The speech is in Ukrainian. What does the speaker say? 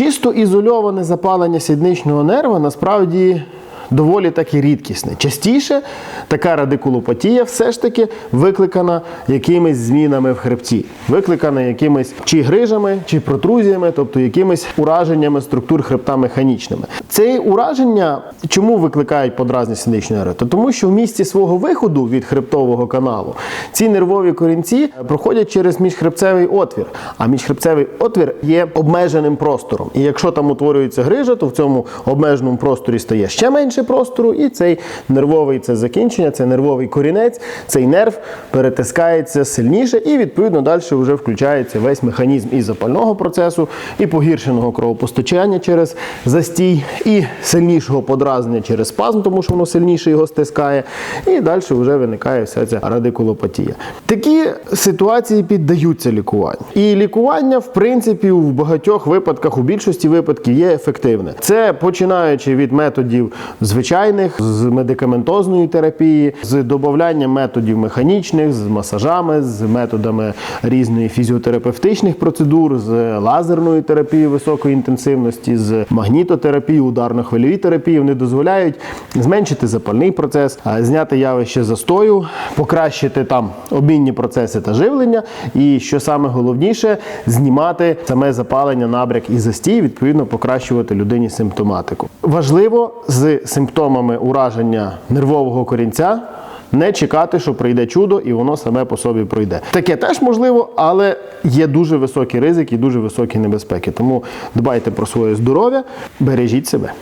Чисто ізольоване запалення сідничного нерва насправді доволі таки рідкісне. Частіше така радикулопатія все ж таки викликана якимись змінами в хребті, викликана якимись чи грижами, чи протрузіями, тобто якимись ураженнями структур хребта механічними. Це ураження чому викликають подразність сідничної нерви? Тому, що в місці свого виходу від хребтового каналу ці нервові корінці проходять через міжхребцевий отвір. А міжхребцевий отвір є обмеженим простором. І якщо там утворюється грижа, то в цьому обмеженому просторі стає ще менше простору, і цей нервовий це закінчення, це нервовий корінець, цей нерв перетискається сильніше, і відповідно далі вже включається весь механізм і запального процесу, і погіршеного кровопостачання через застій, і сильнішого подразнення через спазм, тому що воно сильніше його стискає. І далі вже виникає вся ця радикулопатія. Такі ситуації піддаються лікуванню. І лікування, в принципі, в багатьох випадках, у більшості випадків є ефективне. Це починаючи від методів звичайних, з медикаментозної терапії, з додаванням методів механічних, з масажами, з методами різної фізіотерапевтичних процедур, з лазерної терапії високої інтенсивності, з магнітотерапії, ударно-хвильові терапії. Вони дозволяють зменшити запальний процес, зняти явище застою, покращити там обмінні процеси та живлення. І що саме головніше, знімати саме запалення, набряк і застій, відповідно покращувати людині симптоматику. Важливо з симптомами ураження нервового корінця. Не чекати, що прийде чудо, і воно саме по собі пройде. Таке теж можливо, але є дуже високий ризик і дуже високі небезпеки. Тому дбайте про своє здоров'я, бережіть себе.